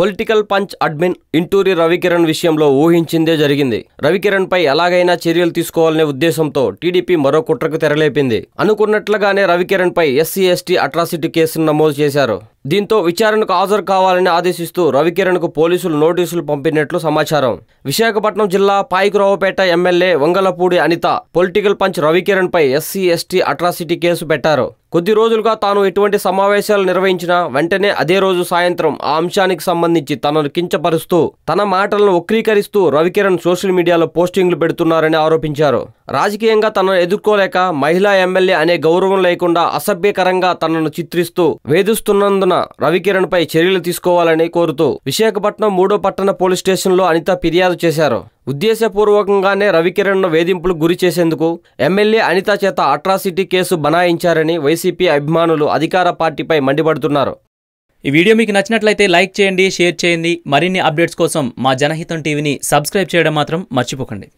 Political punch admin Inturi Ravikiran విషయంలో ఊహించిందే జరిగింది. రవికిరణ్ పై ఎలాగైనా చర్యలు తీసుకోవాలనే ఉద్దేశంతో టీడీపీ మరో కుట్రకు తెరలేపింది. అనుకున్నట్లుగానే రవికిరణ్ పై ఎస్సీ ఎస్టీ అట్రాసిటీ కేసును నమోదు చేశారు. దీంతో విచారణకు హాజరు కావాలని ఆదేశిస్తూ రవికిరణ్కు పోలీసులు నోటీసులు పంపినట్లు సమాచారం. విశాఖపట్నం జిల్లా Payakaraopeta MLA Vangalapudi Anitha political punch Ravikiran పై ఎస్సీ ఎస్టీ అట్రాసిటీ కేసు పెట్టారు. కొద్ది రోజులుగా తాను ఎటువంటి సమావేశాలు నిర్వహించినా వెంటనే అదే రోజు సాయంత్రం ఆ అంశానికి సంబంధించి తనను కించపరుస్తూ తన మాటలను వక్రీకరిస్తూ రవికిరణ్ సోషల్ మీడియాలో పోస్టింగ్లు పెడుతున్నారని ఆరోపించారు. రాజకీయంగా తనను ఎదుర్కోలేక మహిళా ఎమ్మెల్యే అనే గౌరవం లేకుండా అసభ్యకరంగా తనను చిత్రిస్తూ వేధిస్తున్నందున రవికిరణ్ పై చర్యలు తీసుకోవాలని కోరుతూ విశాఖపట్నం మూడో పట్టణ పోలీస్ స్టేషన్లో అనిత ఫిర్యాదు చేశారు. ఉద్దేశపూర్వకంగానే రవికిరణ్ను వేధింపులు గురి చేసేందుకు ఎమ్మెల్యే అనిత చేత అట్రాసిటీ కేసు బనాయించారని వైసీపీ అభిమానులు అధికార పార్టీపై మండిపడుతున్నారు. ఈ వీడియో మీకు నచ్చినట్లయితే లైక్ చేయండి షేర్ చేయండి. మరిన్ని అప్డేట్స్ కోసం మా జనహితం టీవీని సబ్స్క్రైబ్ చేయడం మాత్రం మర్చిపోకండి.